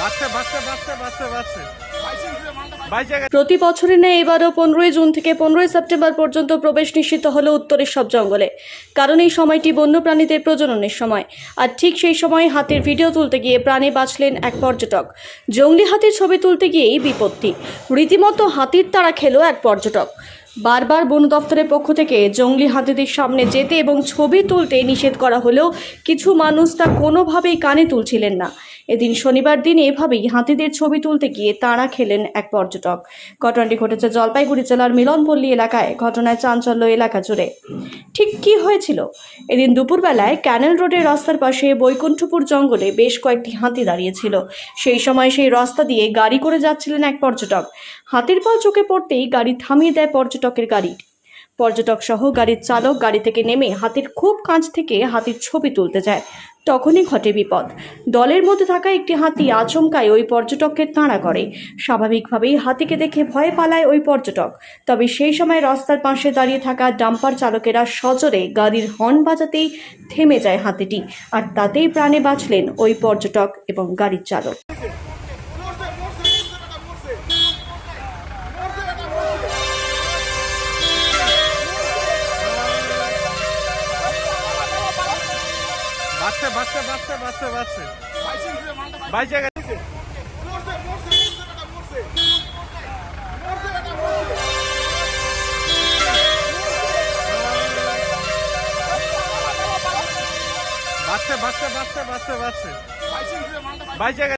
বাচ্চা বাচ্চা বাচ্চা বাচ্চা বাচ্চা প্রতি বছরের ন্যায় এবারও পনেরোই জুন থেকে পনেরোই সেপ্টেম্বর পর্যন্ত প্রবেশ নিষিদ্ধ হলো উত্তরের সব জঙ্গলে। কারণ এই সময়টি বন্যপ্রাণীদের প্রজননের সময়। আর ঠিক সেই সময় হাতির ভিডিও তুলতে গিয়ে প্রাণে বাঁচলেন এক পর্যটক। জঙ্গলি হাতির ছবি তুলতে গিয়েই বিপত্তি। রীতিমতো হাতির তাড়া খেলো এক পর্যটক। বারবার বন দফতরের পক্ষ থেকে জঙ্গলি হাতিদের সামনে যেতে এবং ছবি তুলতে নিষেধ করা হলেও কিছু মানুষ তা কোনোভাবেই কানে তুলছিলেন না। এদিন শনিবার দিন এভাবেই হাতিদের ছবি তুলতে গিয়ে তাড়া খেলেন এক পর্যটক। ঘটনাটি ঘটেছে জলপাইগুড়ি জেলার মিলনপল্লী এলাকায়। ঘটনায় চাঞ্চল্য এলাকা জুড়ে। ঠিক কি হয়েছিল? এদিন দুপুরবেলায় ক্যানেল রোডের রাস্তার পাশে বৈকুণ্ঠপুর জঙ্গলে বেশ কয়েকটি হাতি দাঁড়িয়েছিল। সেই সময় সেই রাস্তা দিয়ে গাড়ি করে যাচ্ছিলেন এক পর্যটক। হাতির পাল চোখে পড়তেই গাড়ি থামিয়ে দেয় পর্যটকের গাড়ি। পর্যটক সহ গাড়ির চালক গাড়ি থেকে নেমে হাতির খুব কাছ থেকে হাতির ছবি তুলতে যায়। তখনই ঘটে বিপদ। দলের মধ্যে থাকা একটি হাতি আচমকায় ওই পর্যটককে তাড়া করে। স্বাভাবিকভাবেই হাতিকে দেখে ভয়ে পালায় ওই পর্যটক। তবে সেই সময় রাস্তার পাশে দাঁড়িয়ে থাকা ডাম্পার চালকেরা সজোরে গাড়ির হর্ন বাজাতেই থেমে যায় হাতিটি। আর তাতেই প্রাণে বাঁচলেন ওই পর্যটক এবং গাড়ির চালক। বাচ্চা বাচ্চা বাচ্চা বাচ্চা বাচ্চা। বাইশ জায়গায় বাচ্চা বাচ্চা বাচ্চা বাচ্চা বাইশ জায়গায়